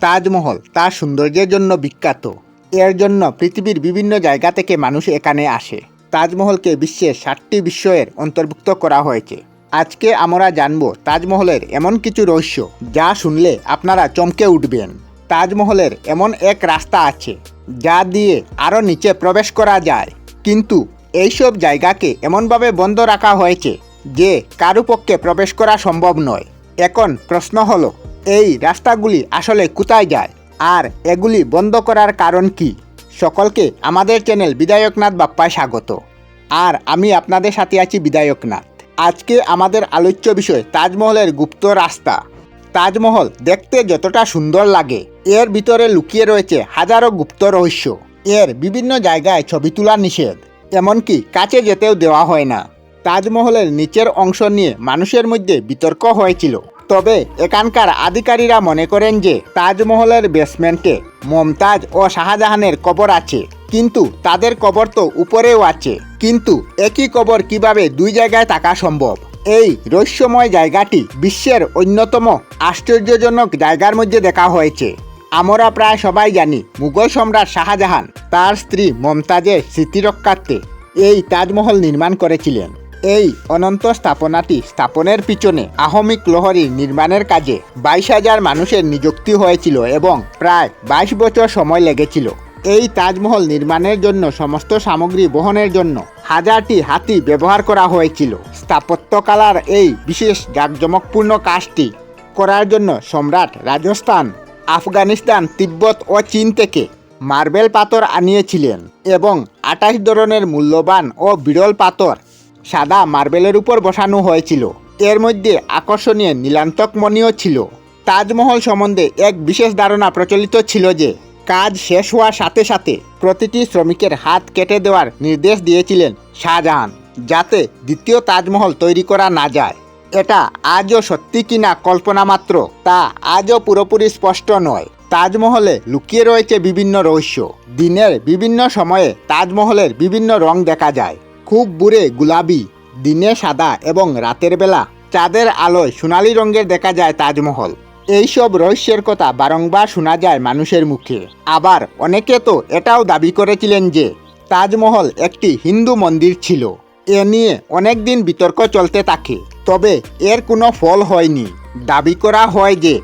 তাজমহল তার সৌন্দর্যের জন্য বিখ্যাত। এর জন্য পৃথিবীর বিভিন্ন জায়গা থেকে মানুষ এখানে আসে। তাজমহলকে বিশ্বের ষাটটি বিষয়ের অন্তর্ভুক্ত করা হয়েছে। আজকে আমরা জানব তাজমহলের এমন কিছু রহস্য যা শুনলে আপনারা চমকে উঠবেন। তাজমহলের এমন এক রাস্তা আছে যা দিয়ে আরও নিচে প্রবেশ করা যায়। কিন্তু এইসব জায়গাকে এমনভাবে বন্ধ রাখা হয়েছে যে কারও পক্ষে প্রবেশ করা সম্ভব নয়। এখন প্রশ্ন হলো এই রাস্তাগুলি আসলে কোথায় যায়? আর এগুলি বন্ধ করার কারণ কি? সকলকে আমাদের চ্যানেল বিধায়কনাথ বাপ্পায় স্বাগত। আর আমি আপনাদের সাথে আছি বিধায়কনাথ। আজকে আমাদের আলোচ্য বিষয় তাজমহলের গুপ্ত রাস্তা। তাজমহল দেখতে যতটা সুন্দর লাগে, এর ভিতরে লুকিয়ে রয়েছে হাজারো গুপ্ত রহস্য। এর বিভিন্ন জায়গায় ছবি তোলা নিষেধ, এমনকি কাছে যেতেও দেওয়া হয় না। তাজমহলের নিচের অংশ নিয়ে মানুষের মধ্যে বিতর্ক হয়েছিল। তবে এখানকার আধিকারীরা মনে করেন যে তাজমহলের বেসমেন্টে মমতাজ ও শাহজাহানের কবর আছে। কিন্তু তাদের কবর তো উপরেও আছে। কিন্তু একই কবর কীভাবে দুই জায়গায় থাকা সম্ভব? এই রহস্যময় জায়গাটি বিশ্বের অন্যতম আশ্চর্যজনক জায়গার মধ্যে দেখা হয়েছে। আমরা প্রায় সবাই জানি মুঘল সম্রাট শাহজাহান তার স্ত্রী মমতাজের স্মৃতিরক্ষার্থে এই তাজমহল নির্মাণ করেছিলেন। এই অনন্ত স্থাপনাটি স্থাপনের পিছনে আহমিক লহরী নির্মাণের কাজে বাইশ হাজার মানুষের নিযুক্তি হয়েছিল এবং প্রায় বাইশ বছর সময় লেগেছিল। এই তাজমহল নির্মাণের জন্য সমস্ত সামগ্রী বহনের জন্য হাজারটি হাতি ব্যবহার করা হয়েছিল। স্থাপত্যকলার এই বিশেষ জাঁকজমকপূর্ণ কাজটি করার জন্য সম্রাট রাজস্থান, আফগানিস্তান, তিব্বত ও চীন থেকে মার্বেল পাথর আনিয়েছিলেন এবং আঠাশ ধরনের মূল্যবান ও বিরল পাথর সাদা মার্বেলের উপর বসানো হয়েছিল। এর মধ্যে আকর্ষণীয় নীলান্তক মণিও ছিল। তাজমহল সম্বন্ধে এক বিশেষ ধারণা প্রচলিত ছিল যে, কাজ শেষ হওয়ার সাথে সাথে প্রতিটি শ্রমিকের হাত কেটে দেওয়ার নির্দেশ দিয়েছিলেন শাহজাহান, যাতে দ্বিতীয় তাজমহল তৈরি করা না যায়। এটা আজও সত্যি কিনা কল্পনা মাত্র, তা আজও পুরোপুরি স্পষ্ট নয়। তাজমহলে লুকিয়ে রয়েছে বিভিন্ন রহস্য। দিনের বিভিন্ন সময়ে তাজমহলের বিভিন্ন রং দেখা যায়। খুব বুড়ে গুলাবি দিনে সাদা এবং রাতের বেলা চাঁদের আলোয় সোনালি রঙের দেখা যায় তাজমহল। এইসব রহস্যের কথা বারংবার শোনা যায় মানুষের মুখে। আবার অনেকে তো এটাও দাবি করেছিলেন যে তাজমহল একটি হিন্দু মন্দির ছিল। এ নিয়ে অনেক দিন বিতর্ক চলতে থাকে। তবে এর কোনো ফল হয়নি। দাবি করা হয় যে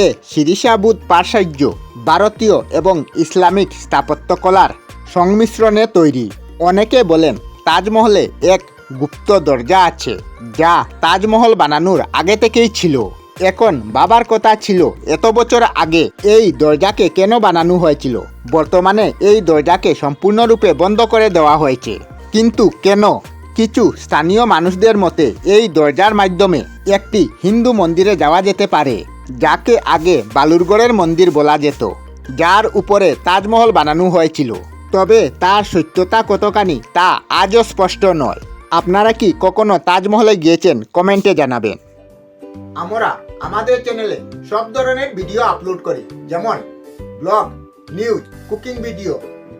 এ শিরিষাবুদ পার্শ্চার্য ভারতীয় এবং ইসলামিক স্থাপত্যকলার সংমিশ্রণে তৈরি। অনেকে বলেন তাজমহলে এক গুপ্ত দরজা আছে, যা তাজমহল বানানোর আগে থেকেই ছিল। এখন বাবার কথা ছিল, এত বছর আগে এই দরজাকে কেন বানানো হয়েছিল? বর্তমানে এই দরজাকে সম্পূর্ণরূপে বন্ধ করে দেওয়া হয়েছে। কিন্তু কেন? কিছু স্থানীয় মানুষদের মতে, এই দরজার মাধ্যমে একটি হিন্দু মন্দিরে যাওয়া যেতে পারে, যাকে আগে বালুরগড়ের মন্দির বলা যেত, যার উপরে তাজমহল বানানো হয়েছিল। তবে তার সত্যতা কতখানি তা আজও স্পষ্ট নয়। আপনারা কি কখনো তাজমহলে গিয়েছেন? কমেন্টে জানাবেন। আমরা আমাদের চ্যানেলে সব ধরনের ভিডিও আপলোড করি, যেমন ব্লগ, নিউজ, কুকিং ভিডিও,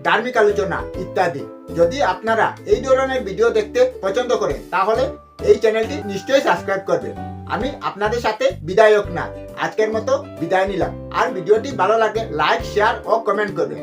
ধার্মিক আলোচনা ইত্যাদি। যদি আপনারা এই ধরনের ভিডিও দেখতে পছন্দ করেন, তাহলে এই চ্যানেলটি নিশ্চয়ই সাবস্ক্রাইব করবেন আমি আপনাদের সাথে বিদায়ক না, আজকের মতো বিদায় নিলাম। আর ভিডিওটি ভালো লাগে লাইক, শেয়ার ও কমেন্ট করবেন।